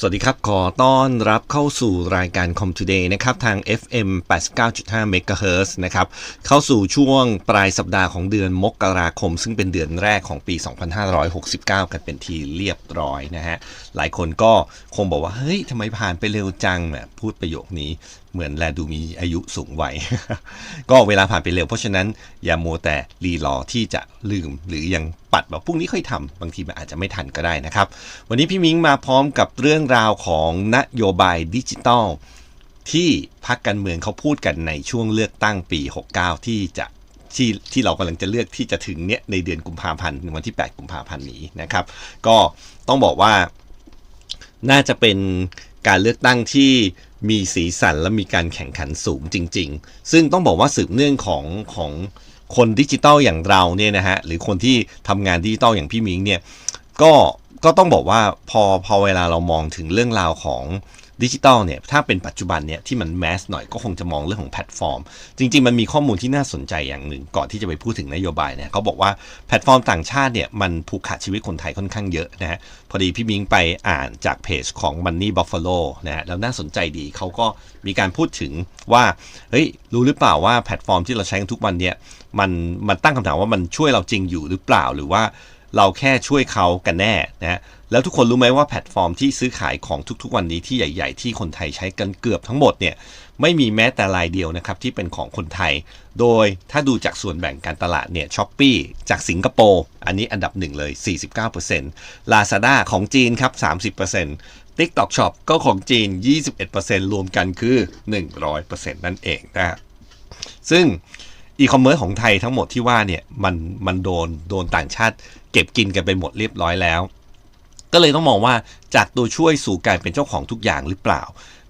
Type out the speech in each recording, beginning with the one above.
สวัสดีครับ ขอต้อนรับเข้าสู่รายการ Com Today นะครับ ทาง FM 89.5 MHz นะครับ เข้าสู่ช่วงปลายสัปดาห์ของเดือนมกราคม ซึ่งเป็นเดือนแรกของปี 2569 กันเป็นทีเรียบร้อยนะฮะ หลายคนก็คงบอกว่า เฮ้ยทำไมผ่านไปเร็วจังเนี่ยพูดประโยคนี้เหมือนแลดูมีอายุสูงวัย ก็เวลาผ่านไปเร็ว เพราะฉะนั้นอย่ามัวแต่รีรอที่จะลืม หรือยังปัดแบบพรุ่งนี้ค่อยทำบางทีมันอาจจะไม่ทันก็ได้นะครับ วันนี้พี่มิ้งมาพร้อมกับเรื่องราวของนโยบายดิจิทัลที่พักการเมืองเขาพูดกันในช่วงเลือกตั้งปี 69 ที่จะที่ที่เรากำลังจะเลือกที่จะถึงเนี้ยในเดือนกุมภาพันธ์วันที่ 8 กุมภาพันธ์นี้นะครับ ก็ต้องบอกว่าน่าจะเป็นการเลือกตั้งที่ มีสีสันและมีการแข่งขันสูงจริง ๆ ซึ่งต้องบอกว่าสืบเนื่องของของคนดิจิตอลอย่างเราเนี่ยนะฮะหรือคนที่ทำงานดิจิตอลอย่างพี่มิงเนี่ยก็ก็ต้องบอกว่าพอพอเวลาเรามองถึงเรื่องราวของ ดิจิตอลเนี่ยถ้าเป็นปัจจุบันเนี่ยที่มันแมสหน่อยก็คงจะมองเรื่องของแพลตฟอร์ม จริง ๆ มันมีข้อมูลที่น่าสนใจอย่างหนึ่งก่อนที่จะไปพูดถึงนโยบายเนี่ยเขาบอกว่าแพลตฟอร์มต่างชาติเนี่ยมันผูกขาดชีวิตคนไทยค่อนข้างเยอะนะฮะพอดีพี่มิงไปอ่านจากเพจของ Money Buffalo นะฮะแล้วน่าสนใจดีเขาก็มีการพูดถึงว่าเฮ้ยรู้หรือเปล่าว่าแพลตฟอร์มที่เราใช้กันทุกวันเนี่ยมันมันตั้งคำถามว่ามันช่วยเราจริงอยู่หรือเปล่าหรือว่า เราแค่ช่วยเขากันแน่นะแล้วทุกคนรู้ไหมว่าแพลตฟอร์มที่ซื้อขายของทุกๆ วันนี้ที่ใหญ่ ๆ ที่คนไทยใช้กันเกือบทั้งหมดเนี่ยไม่มีแม้แต่รายเดียวนะครับที่เป็นของคนไทย โดยถ้าดูจากส่วนแบ่งการตลาดเนี่ยช้อปปีจากสิงคโปร์อันนี้อันดับหนึ่งเลย 49% Lazada ของจีนครับ 30% TikTok Shop ก็ของจีน 21%รวมกันคือ 100%นั่นเองนะฮะซึ่ง อีคอมเมิร์ซของไทยทั้งหมดที่ว่าเนี่ยมันมันโดนโดนต่างชาติ เก็บกินกันไปหมดเรียบร้อยแล้ว ก็เลยต้องมองว่าจากตัวช่วยสู่การเป็นเจ้าของทุกอย่างหรือเปล่า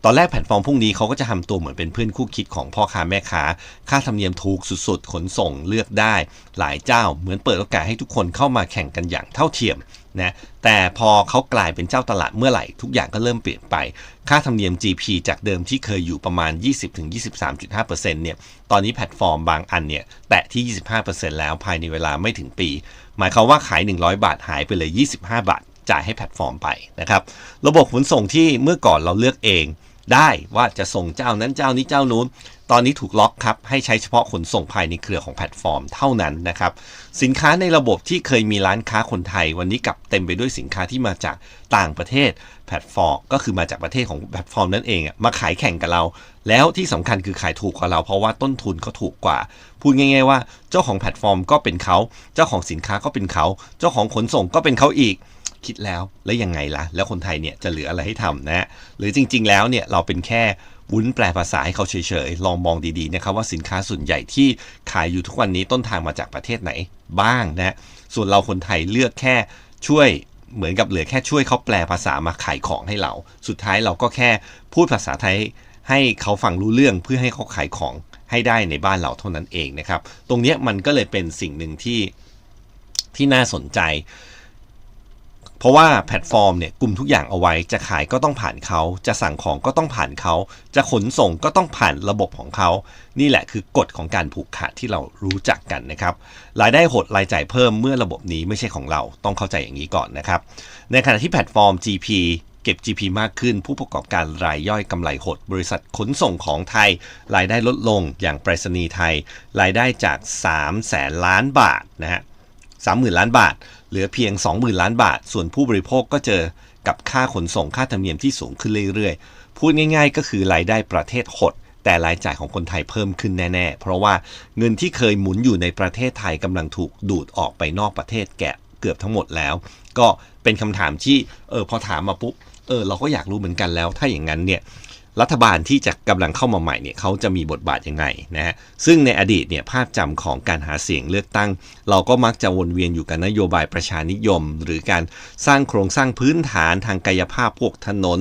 ตอนแรกแพลตฟอร์มพวกนี้เขาก็จะทำตัวเหมือนเป็นเพื่อนคู่คิดของพ่อค้าแม่ค้า ค่าธรรมเนียมถูกสุดๆ ขนส่งเลือกได้ หลายเจ้าเหมือนเปิดโอกาสให้ทุกคนเข้ามาแข่งกันอย่างเท่าเทียมนะแต่พอเขากลายเป็นเจ้าตลาดเมื่อไหร่ ทุกอย่างก็เริ่มเปลี่ยนไป ค่าธรรมเนียม GP จากเดิมที่เคยอยู่ประมาณ 20-23.5%เนี่ยตอนนี้แพลตฟอร์มบางอันเนี่ยแตะที่ 25%แล้วภายในเวลาไม่ถึงปี หมายความว่าขาย 100 บาทหายไปเลย 25 บาทจ่ายให้แพลตฟอร์มไปนะครับระบบขนส่งที่เมื่อก่อนเราเลือกเอง ได้ว่าจะส่งเจ้านั้นเจ้านี้เจ้านู้น ตอนนี้ถูกล็อกครับ ให้ใช้เฉพาะขนส่งภายในเครือของแพลตฟอร์มเท่านั้นนะครับ สินค้าในระบบที่เคยมีร้านค้าคนไทย วันนี้กลับเต็มไปด้วยสินค้าที่มาจากต่างประเทศแพลตฟอร์ม ก็คือมาจากประเทศของแพลตฟอร์มนั่นเองอะมาขายแข่งกับเรา แล้วที่สำคัญคือขายถูกกว่าเรา เพราะว่าต้นทุนเขาถูกกว่า พูดง่าย ๆ ว่าเจ้าของแพลตฟอร์มก็เป็นเขา เจ้าของสินค้าก็เป็นเขา เจ้าของขนส่งก็เป็นเขาอีก คิดแล้วแล้วยังไงล่ะ แล้วคนไทยเนี่ยจะเหลืออะไรให้ทำนะหรือจริง ๆ แล้วเนี่ยเราเป็นแค่วุ้นแปลภาษาให้เขาเฉยๆ ลองมองดีๆนะครับว่าสินค้าส่วนใหญ่ที่ขายอยู่ทุกวันนี้ต้นทางมาจากประเทศไหนบ้างนะส่วนเราคนไทยเลือกแค่ช่วยเหมือนกับเหลือแค่ช่วยเขาแปลภาษามาขายของให้เรา สุดท้ายเราก็แค่พูดภาษาไทยให้เขาฟังรู้เรื่องเพื่อให้เขาขายของให้ได้ในบ้านเราเท่านั้นเองนะครับ ตรงนี้มันก็เลยเป็นสิ่งหนึ่งที่ที่น่าสนใจ เพราะว่าแพลตฟอร์มเนี่ยกลุ่มทุกอย่างเอาไว้จะขายก็ต้องผ่านเขา จะสั่งของก็ต้องผ่านเขา จะขนส่งก็ต้องผ่านระบบของเขา นี่แหละคือกฎของการผูกขาดที่เรารู้จักกันนะครับรายได้หดรายจ่ายเพิ่มเมื่อระบบนี้ไม่ใช่ของเราต้องเข้าใจอย่างนี้ก่อนนะครับ ในขณะที่แพลตฟอร์ม GP เก็บ GP มากขึ้น ผู้ประกอบการรายย่อยกำไรหด บริษัทขนส่งของไทย รายได้ลดลงอย่างไปรษณีย์ไทย รายได้จาก3แสนล้านบาทนะฮะ 30,000 ล้านบาท เหลือเพียง 20,000 ล้านบาท ส่วนผู้บริโภคก็เจอกับค่าขนส่งค่าธรรมเนียมที่สูงขึ้นเรื่อยๆ พูดง่าย ๆ ก็คือรายได้ประเทศหด แต่รายจ่ายของคนไทยเพิ่มขึ้นแน่ๆ เพราะว่าเงินที่เคยหมุนอยู่ในประเทศไทยกำลังถูกดูดออกไปนอกประเทศแกะเกือบทั้งหมดแล้ว ก็เป็นคำถามที่เออพอถามมาปุ๊บเออเราก็อยากรู้เหมือนกันแล้ว ถ้าอย่างนั้นเนี่ย รัฐบาลที่จะกำลังเข้ามาใหม่เนี่ยเขาจะมีบทบาทยังไงนะฮะซึ่งในอดีตเนี่ยภาพจำของการหาเสียงเลือกตั้ง เราก็มักจะวนเวียนอยู่กับนโยบายประชานิยม หรือการสร้างโครงสร้างพื้นฐานทางกายภาพพวกถนน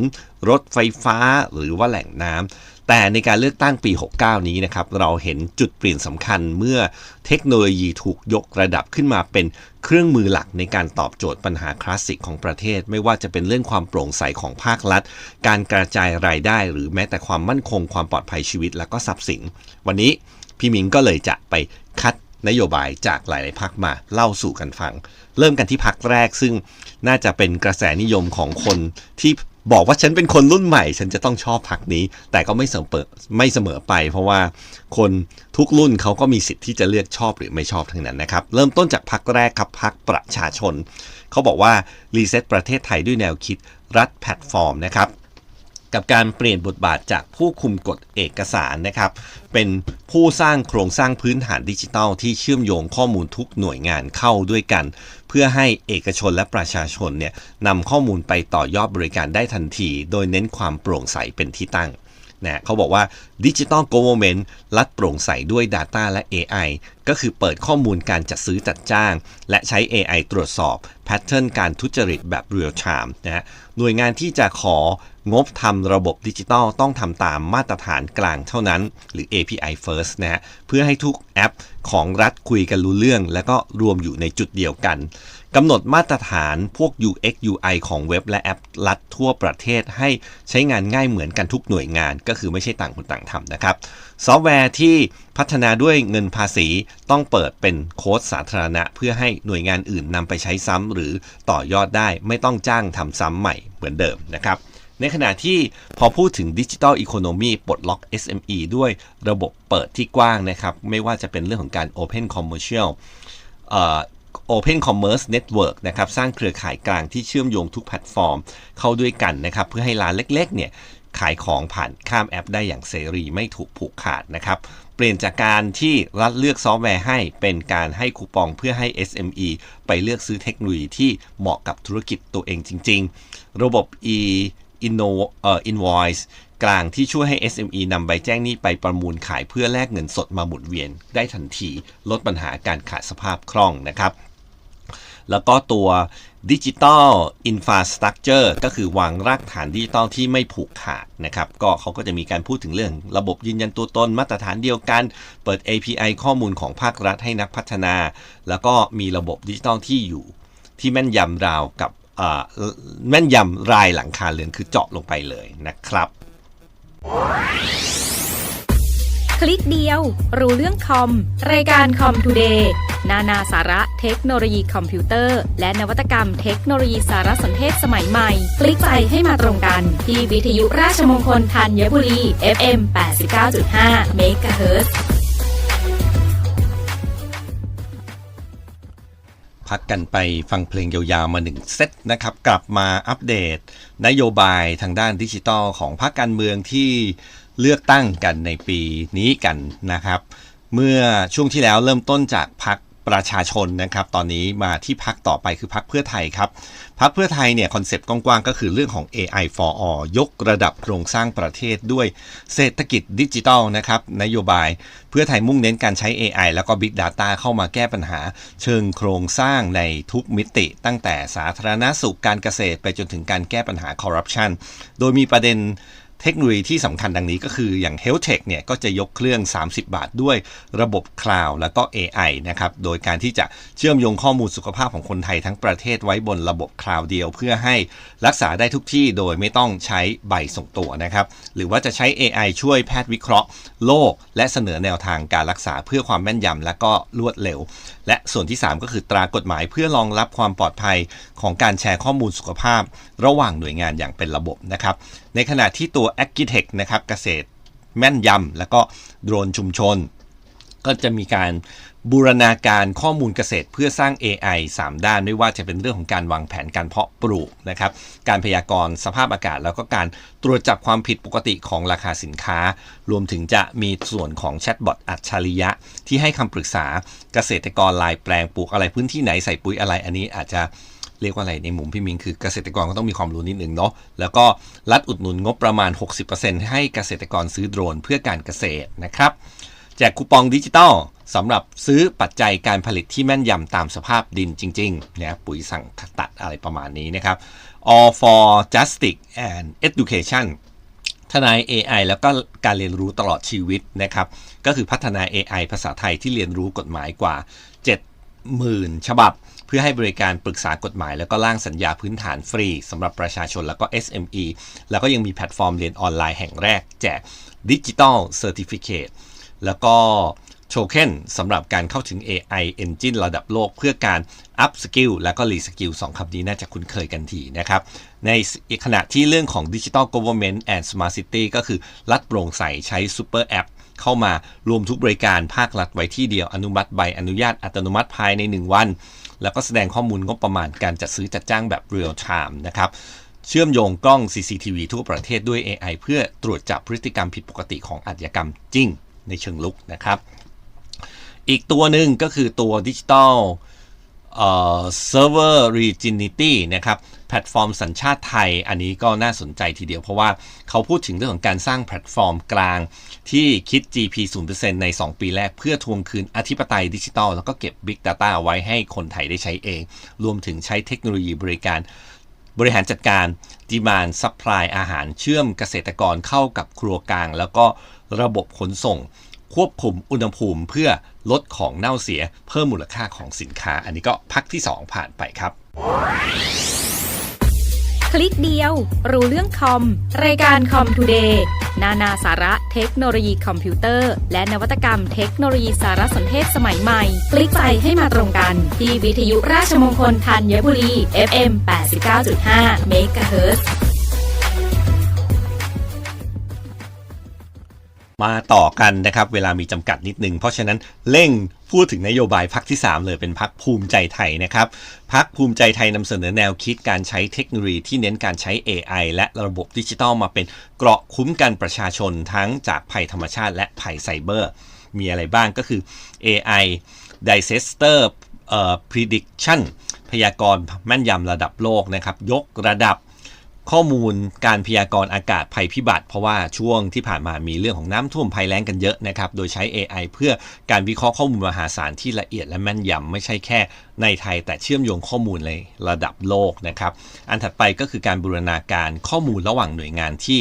รถไฟฟ้าหรือว่าแหล่งน้ำ แต่ในการเลือกตั้งปี 69 นี้นะครับ เราเห็นจุดเปลี่ยนสำคัญเมื่อเทคโนโลยีถูกยกระดับขึ้นมาเป็นเครื่องมือหลักในการตอบโจทย์ปัญหาคลาสสิกของประเทศ ไม่ว่าจะเป็นเรื่องความโปร่งใสของภาครัฐ การกระจายรายได้ หรือแม้แต่ความมั่นคงความปลอดภัยชีวิตและก็ทรัพย์สิน วันนี้พี่มิงก็เลยจะไปคัดนโยบายจากหลาย ๆพักมาเล่าสู่กันฟัง เริ่มกันที่พักแรกซึ่งน่าจะเป็นกระแสนิยมของคนที่ บอกว่าฉันเป็นคนรุ่นใหม่ ฉันจะต้องชอบพักนี้ แต่ก็ไม่เสมอไม่เสมอไป เพราะว่าคนทุกรุ่นเขาก็มีสิทธิ์ที่จะเลือกชอบหรือไม่ชอบทั้งนั้นนะครับ เริ่มต้นจากพักแรกครับพักประชาชน เขาบอกว่ารีเซ็ตประเทศไทยด้วยแนวคิดรัฐแพลตฟอร์มนะครับ กับการเปลี่ยนบทบาทจากผู้คุมกฎเอกสารนะครับ เป็นผู้สร้างโครงสร้างพื้นฐานดิจิทัล ที่เชื่อมโยงข้อมูลทุกหน่วยงานเข้าด้วยกัน เพื่อให้เอกชนและประชาชนเนี่ยนำข้อมูลไปต่อยอดบริการได้ทันที โดยเน้นความโปร่งใสเป็นที่ตั้งนะเขาบอกว่าดิจิ t a ล Government รัฐโปร่งใสด้วย Data และ AI ก็คือเปิดข้อมูลการจัดซื้อจัดจ้าง และใช้ AI ตรวจสอบแพทเทิร์นการทุจริตแบบ Real Time นะฮะหน่วยงานที่จะขอ งบทำระบบดิจิทัลต้องทำตามมาตรฐานกลางเท่านั้น หรือ API first นะฮะเพื่อให้ทุกแอปของรัฐคุยกันรู้เรื่อง แล้วก็รวมอยู่ในจุดเดียวกันกำหนดมาตรฐานพวก UX UI ของเว็บและแอปรัฐทั่วประเทศให้ใช้งานง่ายเหมือนกันทุกหน่วยงาน ก็คือไม่ใช่ต่างคนต่างทำนะครับ ซอฟต์แวร์ที่พัฒนาด้วยเงินภาษีต้องเปิดเป็นโค้ดสาธารณะ เพื่อให้หน่วยงานอื่นนำไปใช้ซ้ำหรือต่อยอดได้ ไม่ต้องจ้างทำซ้ำใหม่เหมือนเดิมนะครับ ในขณะที่พอพูดถึงดิจิ t a ลอีโคโนมีปลดล็อก SME ด้วยระบบเปิดที่กว้างนะครับ ไม่ว่าจะเป็นเรื่องของการ Open Commercial เอ่อ Open Commerce Network นะครับสร้างเครือข่ายกลางที่เชื่อมโยงทุกแพลตฟอร์ม เข้าด้วยกันนะครับ เพื่อให้ร้านเล็กๆเนี่ยขายของผ่านข้ามแอปได้อย่างเสรีไม่ถูกผูกขาดนะครับ เปลี่ยนจากการที่รัฐเลือกซอฟต์แวร์ให้เป็นการให้คูปองเพื่อให้ SME ไปเลือกซื้อเทคโนโลยีที่เหมาะกับธุรกิจตัวเองจริง ๆ ระบบ e inno เอ่อ invoice กลางที่ช่วยให้ SME นำใบแจ้งหนี้ไปประมูลขายเพื่อแลกเงินสดมาหมุนเวียนได้ทันที ลดปัญหาการขาดสภาพคล่องนะครับ แล้วก็ตัวดิจิ t a ลอินฟาสตรั c เจอร์ก็คือวางรากฐานดิจิตอลที่ไม่ผูกขาดนะครับ ก็เขาก็จะมีการพูดถึงเรื่อง ระบบยืนยันตัวตนมาตรฐานเดียวกัน เปิด API ข้อมูลของภาครัฐให้นักพัฒนา แล้วก็มีระบบดิจิตอลที่อยู่ที่แม่นยำราวกับ แม่นยำรายหลังคาเรือนคือเจาะลงไปเลยนะครับ คลิกเดียว รู้เรื่องคอม รายการคอมทูเดย์นานาสาระเทคโนโลยีคอมพิวเตอร์ และนวัตกรรมเทคโนโลยีสารสนเทศสมัยใหม่ คลิกใจให้มาตรงกัน ที่วิทยุราชมงคลธัญบุรี FM 89.5 MHz พักกันไปฟังเพลงยาวๆมาหนึ่งเซตนะครับ กลับมาอัปเดต นโยบายทางด้านดิจิทัลของพรรคการเมืองที่เลือกตั้งกันในปีนี้กันนะครับ เมื่อช่วงที่แล้วเริ่มต้นจากพรรค ประชาชนนะครับ ตอนนี้มาที่พักต่อไปคือพักเพื่อไทยครับพักเพื่อไทยเนี่ยคอนเซปต์กว้างๆก็คือเรื่องของ AI for all ยกระดับโครงสร้างประเทศด้วยเศรษฐกิจดิจิทัลนะครับนโยบายเพื่อไทยมุ่งเน้นการใช้ AI แล้วก็ Big Data เข้ามาแก้ปัญหา เชิงโครงสร้างในทุกมิติ ตั้งแต่สาธารณสุขการเกษตรไปจนถึงการแก้ปัญหาคอร์รัปชันโดยมีประเด็น เทคโนโลยีที่สำคัญดังนี้ก็คืออย่าง Health Tech เนี่ยก็จะยกเครื่อง 30 บาทด้วยระบบคลาวด์แล้วก็ AI นะครับ โดยการที่จะเชื่อมโยงข้อมูลสุขภาพของคนไทยทั้งประเทศไว้บนระบบคลาวด์เดียว เพื่อให้รักษาได้ทุกที่โดยไม่ต้องใช้ใบส่งตัวนะครับ หรือว่าจะใช้ AI ช่วยแพทย์วิเคราะห์โรคและเสนอแนวทางการรักษาเพื่อความแม่นยำและก็รวดเร็ว และส่วนที่ 3 ก็คือตรากฎหมายเพื่อรองรับความปลอดภัยของการแชร์ข้อมูลสุขภาพ ระหว่างหน่วยงานอย่างเป็นระบบนะครับ ในขณะที่ตัว a g i t e c h นะครับเกษตรแม่นยำ แล้วก็โดรนชุมชน ก็จะมีการ บูรณาการข้อมูลเกษตรเพื่อสร้าง AI 3 ด้านไม่ว่าจะเป็นเรื่องของการวางแผนการเพาะปลูกนะครับ การพยากรณ์สภาพอากาศ แล้วก็การตรวจจับความผิดปกติของราคาสินค้า รวมถึงจะมีส่วนของแชทบอทอัจฉริยะ ที่ให้คำปรึกษาเกษตรกรลายแปลงปลูกอะไรพื้นที่ไหนใส่ปุ๋ยอะไรอันนี้อาจจะเรียกว่าอะไรในมุมพี่มิงคือเกษตรกรก็ต้องมีความรู้นิดนึงเนาะแล้วก็รัฐอุดหนุนงบประมาณ 60%ให้เกษตรกรซื้อโดรนเพื่อการเกษตรนะครับ แจกคูปองดิจิตอล สำหรับซื้อปัจจัยการผลิตที่แม่นยำตามสภาพดินจริงๆนะปุ๋ยสั่งตัดอะไรประมาณนี้นะครับ all for justice and education ทนาย AI แล้วก็การเรียนรู้ตลอดชีวิตนะครับ ก็คือพัฒนา AI ภาษาไทยที่เรียนรู้กฎหมายกว่า 70,000 ฉบับ เพื่อให้บริการปรึกษากฎหมาย แล้วก็ร่างสัญญาพื้นฐานฟรีสำหรับประชาชนแล้วก็ SME แล้วก็ยังมีแพลตฟอร์มเรียนออนไลน์แห่งแรกแจกดิจิ t a ลเซอร์ติฟิเคตแล้วก็ โชเค็นสำหรับการเข้าถึง AI Engine ระดับโลกเพื่อการ Up Skill แล้วก็ Re Skill สองคำนี้น่าจะคุ้นเคยกันทีนะครับ ในขณะที่เรื่องของ Digital Government and Smart City ก็คือรัฐโปร่งใสใช้ Super App เข้ามารวมทุกบริการภาครัฐไว้ที่เดียวอนุมัติใบอนุญาตอัตโนมัติภายใน 1 วัน แล้วก็แสดงข้อมูลงบประมาณการจัดซื้อจัดจ้างแบบ Real Time นะครับเชื่อมโยงกล้อง CCTV ทั่วประเทศด้วย AI เพื่อตรวจจับพฤติกรรมผิดปกติของอาชญากรรมจริงในเชิงลุกนะครับ อีกตัวหนึ่งก็คือตัวดิจิ t a ลเอ่อ Server Reginity นะครับแพลตฟอร์มสัญชาติไทย อันนี้ก็น่าสนใจทีเดียวเพราะว่าเขาพูดถึงเรื่องของการสร้างแพลตฟอร์มกลาง ที่คิด GP 0%ใน 2 ปีแรก เพื่อทวงคืนอธิปไตยดิจิทัล แล้วก็เก็บ Big Data ไว้ให้คนไทยได้ใช้เอง รวมถึงใช้เทคโนโลยีบริการ บริหารจัดการ Demand Supply อาหารเชื่อมเกษตรกรเข้ากับครัวกลาง แล้วก็ระบบขนส่ง ควบคุมอุณหภูมิเพื่อลดของเน่าเสียเพิ่มมูลค่าของสินค้า อันนี้ก็พักที่ 2 ผ่านไปครับ คลิกเดียว รู้เรื่องคอม รายการคอมทูเดย์นานาสาระเทคโนโลยีคอมพิวเตอร์ และนวัตกรรมเทคโนโลยีสารสนเทศสมัยใหม่ คลิกไปให้มาตรงกัน ที่วิทยุราชมงคลธัญบุรี FM 89.5 MHz มาต่อกันนะครับเวลามีจำกัดนิดนึง เพราะฉะนั้นเร่งพูดถึงนโยบายพักที่ 3 เลยเป็นพักภูมิใจไทยนะครับพักภูมิใจไทยนำเสนอแนวคิดการใช้เทคโนโลยีที่เน้นการใช้ AI และระบบดิจิทัลมาเป็นเกราะคุ้มกันประชาชนทั้งจากภัยธรรมชาติและภัยไซเบอร์ มีอะไรบ้างก็คือ AI Disaster เอ่อ Prediction พยากรณ์แม่นยำระดับโลกนะครับ ยกระดับ ข้อมูลการพยากรณ์อากาศภัยพิบัติ เพราะว่าช่วงที่ผ่านมามีเรื่องของน้ำท่วมภัยแล้งกันเยอะนะครับ โดยใช้ AI เพื่อการวิเคราะห์ข้อมูลมหาศาลที่ละเอียดและแม่นยำไม่ใช่แค่ในไทย แต่เชื่อมโยงข้อมูลในระดับโลกนะครับ อันถัดไปก็คือการบูรณาการข้อมูลระหว่างหน่วยงานที่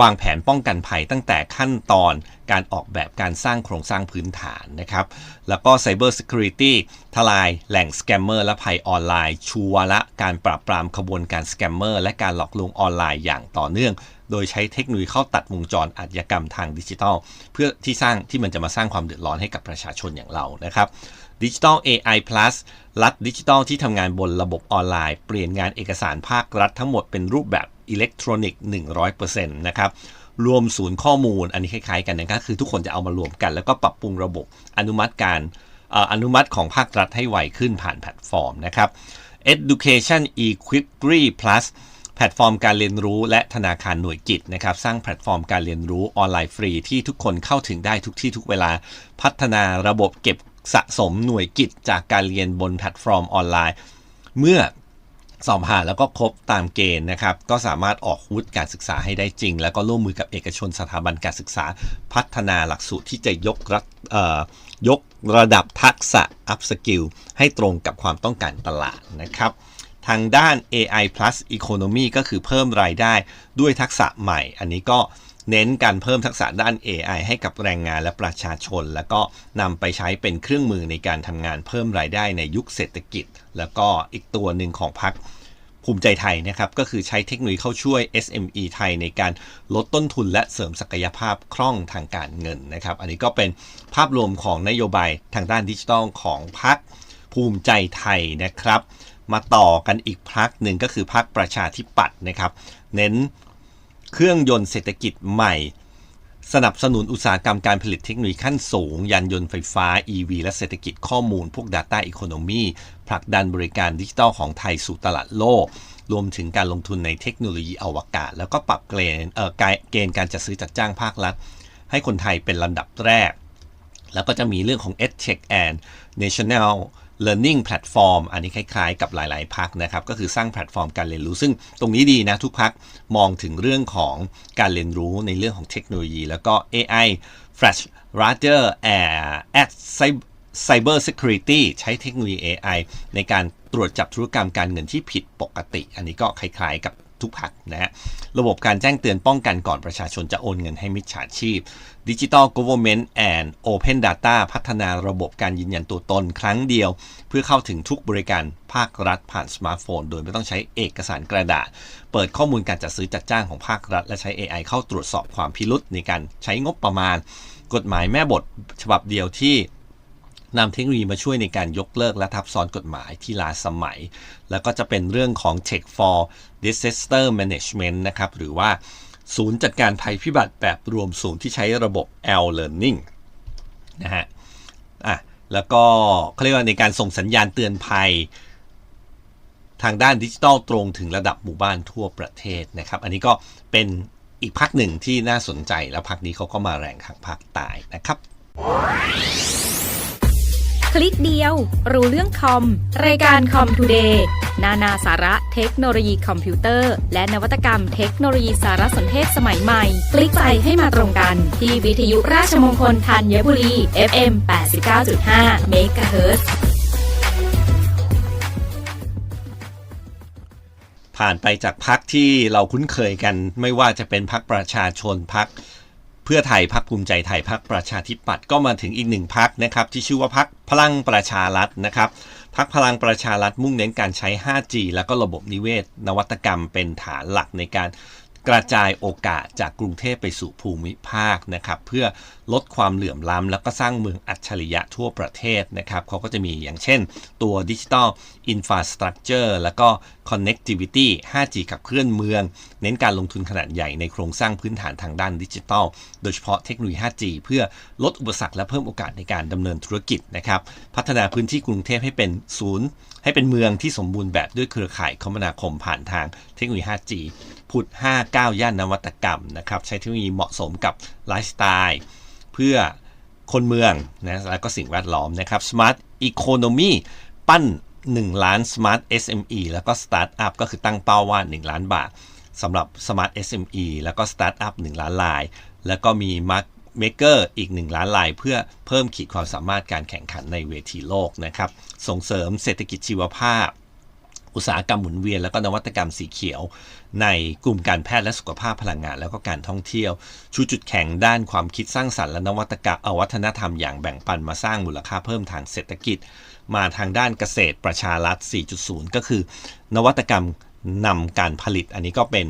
วางแผนป้องกันภัยตั้งแต่ขั้นตอนการออกแบบการสร้างโครงสร้างพื้นฐานนะครับ แล้วก็ Cyber Security ทลายแหล่งสแกมเมอร์และภัยออนไลน์ ชัวร์ละการปราบปรามขบวนการสแกมเมอร์และการหลอกลวงออนไลน์อย่างต่อเนื่อง โดยใช้เทคโนโลยีเข้าตัดวงจรอาชญากรรมทางดิจิทัล เพื่อที่สร้างที่มันจะมาสร้างความเดือดร้อนให้กับประชาชนอย่างเรานะครับ ดิจิทัล AI Plus รัฐดิจิทัลที่ทำงานบนระบบออนไลน์ เปลี่ยนงานเอกสารภาครัฐทั้งหมดเป็นรูปแบบอิเล็กทรอนิกส์100%นะครับรวมศูนย์ข้อมูลอันนี้คล้ายๆกันนะครับคือทุกคนจะเอามารวมกัน แล้วก็ปรับปรุงระบบอนุมัติการอนุมัติของภาครัฐให้ไวขึ้นผ่านแพลตฟอร์มนะครับ Education Equity Plus แพลตฟอร์มการเรียนรู้และธนาคารหน่วยกิจนะครับ สร้างแพลตฟอร์มการเรียนรู้ออนไลน์ฟรี ที่ทุกคนเข้าถึงได้ทุกที่ทุกเวลา พัฒนาระบบเก็บ สะสมหน่วยกิจจากการเรียนบนแพลตฟอร์มออนไลน์ เมื่อสอบผ่านแล้วก็ครบตามเกณฑ์นะครับ ก็สามารถออกวุฒิการศึกษาให้ได้จริง แล้วก็ร่วมมือกับเอกชนสถาบันการศึกษา พัฒนาหลักสูตรที่จะยกระยกระดับทักษะ up skill ให้ตรงกับความต้องการตลาดนะครับ ทางด้าน AI plus economy ก็คือเพิ่มรายได้ด้วยทักษะใหม่ อันนี้ก็ เน้นการเพิ่มทักษะด้าน AI ให้กับแรงงานและประชาชน แล้วก็นำไปใช้เป็นเครื่องมือในการทำงานเพิ่มรายได้ในยุคเศรษฐกิจ แล้วก็อีกตัวหนึ่งของพรรคภูมิใจไทยนะครับก็คือใช้เทคโนโลยีเข้าช่วย SME ไทยในการลดต้นทุนและเสริมศักยภาพคล่องทางการเงินนะครับ อันนี้ก็เป็นภาพรวมของนโยบายทางด้านดิจิทัลของพรรคภูมิใจไทยนะครับ มาต่อกันอีกพรรคหนึ่งก็คือพรรคประชาธิปัตย์นะครับ เน้น เครื่องยนต์เศรษฐกิจใหม่ สนับสนุนอุตสาหกรรมการผลิตเทคโนโลยีขั้นสูง ยานยนต์ไฟฟ้า EV และเศรษฐกิจข้อมูล พวก Data Economy ผลักดันบริการดิจิทัลของไทยสู่ตลาดโลก รวมถึงการลงทุนในเทคโนโลยีอวกาศ แล้วก็ปรับเกณฑ์เกณฑ์การจัดซื้อจัดจ้างภาครัฐ ให้คนไทยเป็นลำดับแรก แล้วก็จะมีเรื่องของ EdTech and National Learning Platform อันนี้คล้ายๆ กับหลาย ๆพักนะครับ ก็คือสร้างแพลตฟอร์มการเรียนรู้ ซึ่งตรงนี้ดีนะทุกพักมองถึงเรื่องของการเรียนรู้ในเรื่องของเทคโนโลยี แล้วก็ AI Flash Radar at Cyber Security ใช้เทคโนโลยี AI ในการตรวจจับธุรกรรมการเงินที่ผิดปกติ อันนี้ก็คล้ายๆกับ ทุกพักนะฮะระบบการแจ้งเตือนป้องกันก่อนประชาชนจะโอนเงินให้มิจฉาชีพ Digital Government and Open Data พัฒนาระบบการยืนยันตัวตนครั้งเดียว เพื่อเข้าถึงทุกบริการภาครัฐผ่านสมาร์ทโฟน โดยไม่ต้องใช้เอกสารกระดาษ เปิดข้อมูลการจัดซื้อจัดจ้างของภาครัฐ และใช้ AI เข้าตรวจสอบความพิรุษในการใช้งบประมาณ กฎหมายแม่บทฉบับเดียวที่ นำเทคโนโลยีมาช่วยในการยกเลิกและทับซ้อนกฎหมายที่ล้าสมัย แล้วก็จะเป็นเรื่องของ Tech for Disaster Management นะครับหรือว่าศูนย์จัดการภัยพิบัติแบบรวมศูนย์ที่ใช้ระบบ L Learning นะฮะอะแล้วก็เขาเรียกว่าในการส่งสัญญาณเตือนภัย ทางด้านดิจิทัลตรงถึงระดับหมู่บ้านทั่วประเทศนะครับ อันนี้ก็เป็นอีกพักหนึ่งที่น่าสนใจแล้วพักนี้เขาก็มาแรงทางภาคใต้นะครับ คลิกเดียว รู้เรื่องคอม รายการคอมทูเดย์นานาสาระเทคโนโลยีคอมพิวเตอร์ และนวัตกรรมเทคโนโลยีสารสนเทศสมัยใหม่ คลิกไปให้มาตรงกัน ที่วิทยุราชมงคลธัญบุรี FM 89.5 MHz ผ่านไปจากพักที่เราคุ้นเคยกัน ไม่ว่าจะเป็นพักประชาชนพัก เพื่อไทยพักภูมิใจไทยพักประชาธิปัตย์ก็มาถึงอีกหนึ่งพักนะครับที่ชื่อว่าพักพลังประชารัฐนะครับพักพลังประชารัฐมุ่งเน้นการใช้ 5G แล้วก็ระบบนิเวศ นวัตกรรมเป็นฐานหลักในการกระจายโอกาสจากกรุงเทพไปสู่ภูมิภาคนะครับเพื่อ ลดความเหลื่อมล้ำแล้วก็สร้างเมืองอัจฉริยะทั่วประเทศนะครับเขาก็จะมีอย่างเช่น ตัวดิจิ t a ลอินฟ a าสตรั c เจอร์แล้วก็ Connectivity 5G ขับเคลื่อนเมือง เน้นการลงทุนขนาดใหญ่ในโครงสร้างพื้นฐานทางด้านดิจิทัล โดยเฉพาะเทคโนโลยี 5G เพื่อลดอุปสรรคและเพิ่มโอกาสในการดำเนินธุรกิจนะครับพัฒนาพื้นที่กรุงเทพให้เป็นศูนย์ ให้เป็นเมืองที่สมบูรณ์แบบด้วยเครือข่ายคมนาคมผ่านทางเทคโนโลยี 5G ผุด59 ย่านนวัตกรรมนะครับใช้เทคโนโลยีเหมาะสมกับไลฟ์สไตล์ พื่อคนเมืองนะแล้วก็สิ่งแวดล้อมนะครับ Smart Economy ปั้น 1 ล้าน Smart SME แล้วก็ Startup ก็คือตั้งเป้าว่า 1 ล้านบาทสำหรับ Smart SME แล้วก็ Startup 1 ล้านลาย แล้วก็มี Mark Maker อีก 1 ล้านลาย เพื่อเพิ่มขีดความสามารถการแข่งขันในเวทีโลกนะครับ ส่งเสริมเศรษฐกิจชีวภาพ อุตสาหกรรมหมุนเวียน แล้วก็นวัตกรรมสีเขียว ในกลุ่มการแพทย์และสุขภาพพลังงาน แล้วก็การท่องเที่ยว ชูจุดแข็งด้านความคิดสร้างสรรค์และนวัตกรรมอวัฒนธรรมอย่างแบ่งปันมาสร้างมูลค่าเพิ่มทางเศรษฐกิจ มาทางด้านเกษตรประชารัฐ 4.0 ก็คือ นวัตกรรม นำการผลิต อันนี้ก็เป็น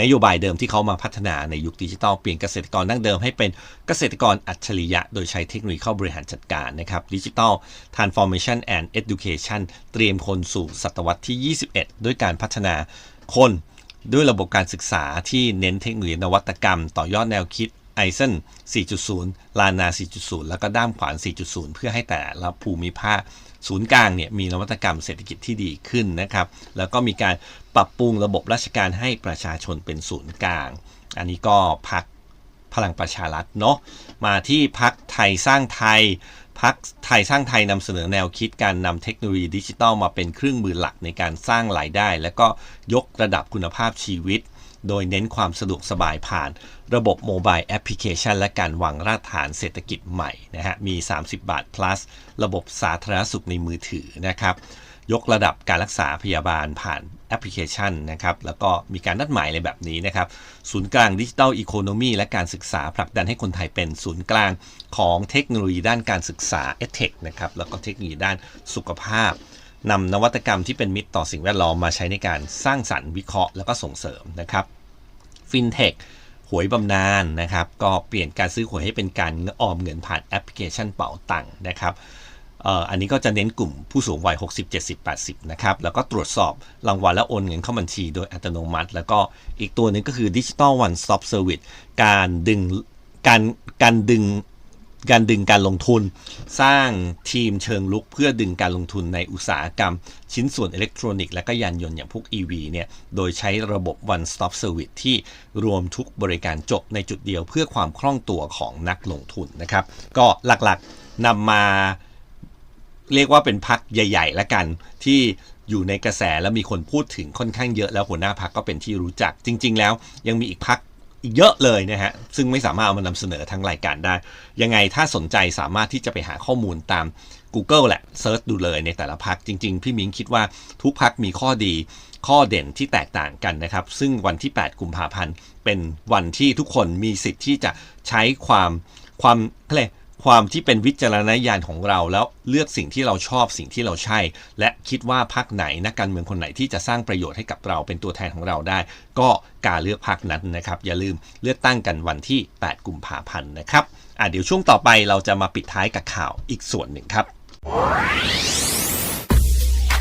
นโยบายเดิมที่เขามาพัฒนาในยุคดิจิทัล เปลี่ยนเกษตรกรดั้งเดิมให้เป็นเกษตรกรอัจฉริยะ โดยใช้เทคโนโลยีเข้าบริหารจัดการนะครับดิจิทัล transformation and education เตรียมคนสู่ศตวรรษที่ 21 ด้วยการพัฒนาคนด้วยระบบการศึกษาที่เน้นเทคโนโลยีนวัตกรรม ต่อยอดแนวคิดไอเซน4.0 ลานา 4.0 แล้วก็ด้ามขวาน 4.0 เพื่อให้แต่ละภูมิภาค ศูนย์กลางเนี่ยมีนวัตกรรมเศรษฐกิจที่ดีขึ้นนะครับ แล้วก็มีการปรับปรุงระบบราชการให้ประชาชนเป็นศูนย์กลาง อันนี้ก็พักพลังประชารัฐเนาะมาที่พักไทยสร้างไทยพักไทยสร้างไทยนำเสนอแนวคิดการนำเทคโนโลยีดิจิทัลมาเป็นเครื่องมือหลักในการสร้างรายได้ และก็ยกระดับคุณภาพชีวิต โดยเน้นความสะดวกสบายผ่าน ระบบโมบายแอปพลิเคชันและการวางรากฐานเศรษฐกิจใหม่นะฮะมี 30 บาท plus ระบบสาธารณสุขในมือถือนะครับยกระดับการรักษาพยาบาลผ่านแอปพลิเคชันนะครับ แล้วก็มีการนัดหมายอะไรแบบนี้นะครับ ศูนย์กลางดิจิทัลอีโคโนมีและการศึกษาผลักดันให้คนไทยเป็นศูนย์กลางของเทคโนโลยีด้านการศึกษาเอเทคนะครับ แล้วก็เทคโนโลยีด้านสุขภาพนำนวัตกรรมที่เป็นมิตรต่อสิ่งแวดล้อมมาใช้ในการสร้างสรรค์วิเคราะห์แล้วก็ส่งเสริมนะครับ ฟินเทคหวยบำนาญนะครับ ก็เปลี่ยนการซื้อหวยให้เป็นการออมเงินผ่านแอปพลิเคชันเป๋าตังค์นะครับอันนี้ก็จะเน้นกลุ่มผู้สูงวัย 60 70 80 นะครับ แล้วก็ตรวจสอบรางวัลและโอนเงินเข้าบัญชีโดยอัตโนมัติ แล้วก็อีกตัวหนึงก็คือ Digital One Stop Service การดึงการการดึง การดึงการลงทุน สร้างทีมเชิงลุกเพื่อดึงการลงทุนในอุตสาหกรรม ชิ้นส่วนอิเล็กทรอนิกส์และก็ยานยนต์อย่างพวก EV เนี่ยโดยใช้ระบบ One Stop Service ที่รวมทุกบริการจบในจุดเดียวเพื่อความคล่องตัวของนักลงทุนนะครับ ก็หลักๆนำมาเรียกว่าเป็นพักใหญ่ๆแล้วกันที่อยู่ในกระแสแล้วมีคนพูดถึงค่อนข้างเยอะแล้วหัวหน้าพักก็เป็นที่รู้จักจริง ๆ แล้วยังมีอีกพัก อีกเยอะเลยนะฮะ ซึ่งไม่สามารถเอามานำเสนอทั้งรายการได้ ยังไงถ้าสนใจสามารถที่จะไปหาข้อมูลตาม Google แหละเซิร์ชดูเลยในแต่ละพักจริง ๆ พี่มิ้งคิดว่าทุกพักมีข้อดีข้อเด่นที่แตกต่างกันนะครับ ซึ่งวันที่ 8 กุมภาพันธ์ เป็นวันที่ทุกคนมีสิทธิ์ที่จะใช้ความความอะไร ความที่เป็นวิจารณญาณของเราแล้วเลือกสิ่งที่เราชอบสิ่งที่เราใช่ และคิดว่าพักไหนนักการเมืองคนไหนที่จะสร้างประโยชน์ให้กับเราเป็นตัวแทนของเราได้ ก็การเลือกพักนั้นนะครับ อย่าลืมเลือกตั้งกันวันที่ 8 กุมภาพันธ์นะครับอะเดี๋ยวช่วงต่อไปเราจะมาปิดท้ายกับข่าวอีกส่วนหนึ่งครับ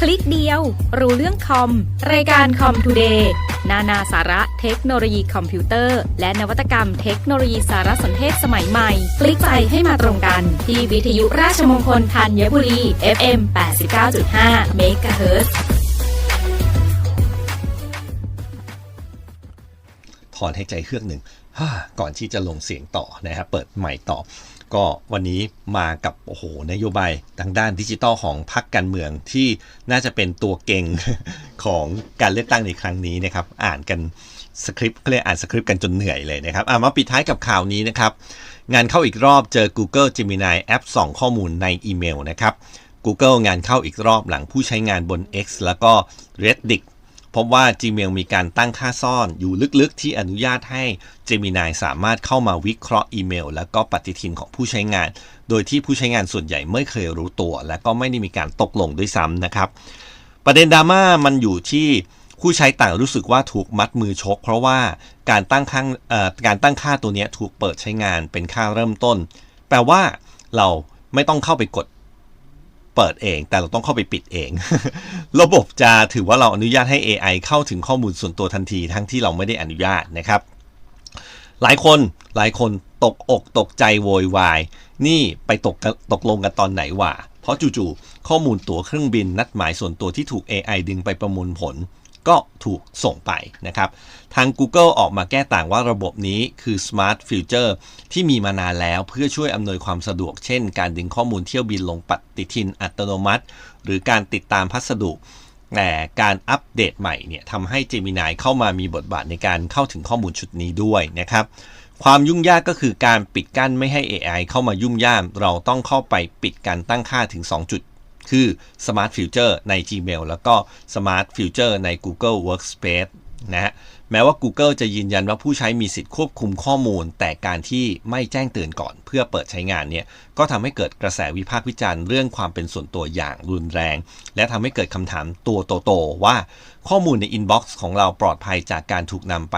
ลิกเดียว รู้เรื่องคอม รายการคอมทูเดย์นานาสาระเทคโนโลยีคอมพิวเตอร์ และนวัตกรรมเทคโนโลยีสารสนเทศสมัยใหม่ คลิกไปให้มาตรงกัน ที่วิทยุราชมงคลธัญบุรี FM 89.5 MHz ถอนให้ใจเครื่องหนึ่งก่อนที่จะลงเสียงต่อนะครับเปิดใหม่ต่อ ก็วันนี้มากับโอ้โหนโยบายทางด้านดิจิตอลของพรรคการเมืองที่น่าจะเป็นตัวเก่งของการเลือกตั้งในครั้งนี้นะครับ อ่านกันสคริปต์เขาเรียกอ่านสคริปต์กันจนเหนื่อยเลยนะครับมาปิดท้ายกับข่าวนี้นะครับ งานเข้าอีกรอบเจอ Google Gemini แอป ส่งข้อมูลในอีเมลนะครับ Google งานเข้าอีกรอบหลังผู้ใช้งานบน X แล้วก็ Reddit พบว่า Gmail มีการตั้งค่าซ่อนอยู่ลึกๆ ที่อนุญาตให้ Gemini สามารถเข้ามาวิเคราะห์อีเมล และก็ปฏิทินของผู้ใช้งาน โดยที่ผู้ใช้งานส่วนใหญ่ไม่เคยรู้ตัว และก็ไม่ได้มีการตกลงด้วยซ้ำนะครับ ประเด็นดราม่ามันอยู่ที่ผู้ใช้ต่างรู้สึกว่าถูกมัดมือชก เพราะว่าการตั้งค่าการตั้งค่าตัวนี้ถูกเปิดใช้งานเป็นค่าเริ่มต้น แปลว่าเราไม่ต้องเข้าไปกด เปิดเอง แต่เราต้องเข้าไปปิดเอง ระบบจะถือว่าเราอนุญาตให้ AI เข้าถึงข้อมูลส่วนตัวทันที ทั้งที่เราไม่ได้อนุญาตนะครับ หลายคนหลายคนตกอกตกใจโวยวาย นี่ไปตกตกลงกันตอนไหนวะเพราะจู่ๆข้อมูลตั๋วเครื่องบินนัดหมายส่วนตัวที่ถูก AI ดึงไปประมวลผล ก็ถูกส่งไปนะครับ ทาง Google ออกมาแก้ต่างว่าระบบนี้คือ Smart Future ที่มีมานานแล้วเพื่อช่วยอำนวยความสะดวก เช่น การดึงข้อมูลเที่ยวบินลงปฏิทินอัตโนมัติ หรือการติดตามพัสดุแต่การอัปเดตใหม่เนี่ยทำให้ Gemini เข้ามามีบทบาทในการเข้าถึงข้อมูลชุดนี้ด้วยนะครับ ความยุ่งยากก็คือการปิดกั้นไม่ให้ AI เข้ามายุ่งยามเราต้องเข้าไปปิดการตั้งค่าถึง 2 จุด คือ Smart Future ใน Gmail แล้วก็ Smart Future ใน Google Workspace นะฮะแม้ว่า Google จะยืนยันว่าผู้ใช้มีสิทธิ์ควบคุมข้อมูล แต่การที่ไม่แจ้งเตือนก่อนเพื่อเปิดใช้งานเนี่ยก็ทำให้เกิดกระแสวิพากษ์วิจารณ์เรื่องความเป็นส่วนตัวอย่างรุนแรง และทำให้เกิดคำถามตัวโตๆว่าข้อมูลในอินบ็อกซ์ของเราปลอดภัยจากการถูกนำไป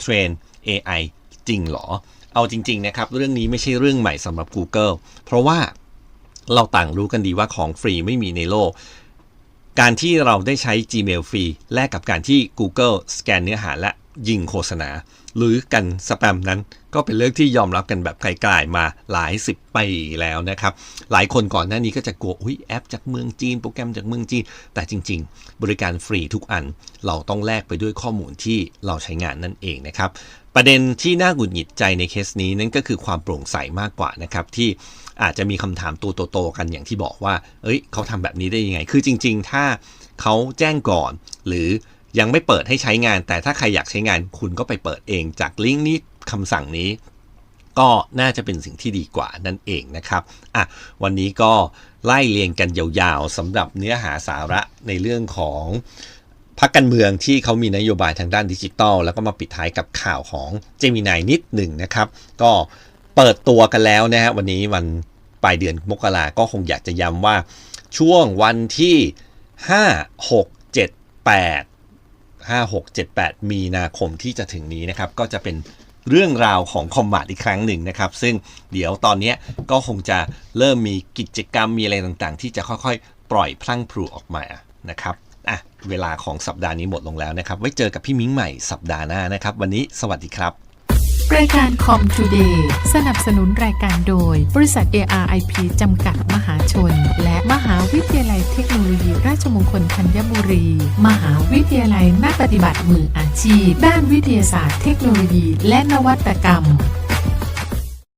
เทรน AI จริงหรอ เอาจริง ๆ นะครับ เรื่องนี้ไม่ใช่เรื่องใหม่สำหรับ Google เพราะว่า เราต่างรู้กันดีว่าของฟรีไม่มีในโลก การที่เราได้ใช้ Gmail ฟรีแลกกับการที่ Google สแกนเนื้อหาและยิงโฆษณา หรือกันสแปมนั้นก็เป็นเรื่องที่ยอมรับกันแบบไกลๆมาหลายสิบปีแล้วนะครับ หลายคนก่อนหน้านี้ก็จะกลัวอุ้ยแอปจากเมืองจีน โปรแกรมจากเมืองจีน แต่จริง ๆ บริการฟรีทุกอันเราต้องแลกไปด้วยข้อมูลที่เราใช้งานนั่นเองนะครับ ประเด็นที่น่าหงุดหงิดใจในเคสนี้นั่นก็คือความโปร่งใสมากกว่านะครับที่อาจจะมีคำถามตัวโตๆกันอย่างที่บอกว่า เอ้ยเขาทำแบบนี้ได้ยังไง คือจริง ๆ ถ้าเขาแจ้งก่อน หรือยังไม่เปิดให้ใช้งาน แต่ถ้าใครอยากใช้งานคุณก็ไปเปิดเองจากลิงก์นี้คำสั่งนี้ ก็น่าจะเป็นสิ่งที่ดีกว่านั่นเองนะครับอะวันนี้ก็ไล่เรียงกันยาวๆสำหรับเนื้อหาสาระในเรื่องของ พรรคการเมืองที่เขามีนโยบายทางด้านดิจิทัลแล้วก็มาปิดท้ายกับข่าวของเจมินายนิดหนึ่งนะครับ ก็เปิดตัวกันแล้วนะฮะวันนี้วันปลายเดือนมกราก็คงอยากจะย้ำว่าช่วงวันที่ 5 6 7 8 5 6 7 8 มีนาคมที่จะถึงนี้นะครับ ก็จะเป็นเรื่องราวของคอมบาทอีกครั้งหนึ่งนะครับ ซึ่งเดี๋ยวตอนนี้ก็คงจะเริ่มมีกิจกรรมมีอะไรต่างๆ ที่จะค่อยๆ ปล่อยพลั้งพลูออกมานะครับ อะเวลาของสัปดาห์นี้หมดลงแล้วนะครับ ไว้เจอกับพี่มิ้งใหม่สัปดาห์หน้านะครับ วันนี้สวัสดีครับ รายการคอม Today สนับสนุนรายการโดย บริษัท ARIP จำกัดมหาชน และมหาวิทยาลัยเทคโนโลยีราชมงคลธัญบุรี มหาวิทยาลัยนักปฏิบัติมืออาชีพ ด้านวิทยาศาสตร์เทคโนโลยี และนวัตกรรม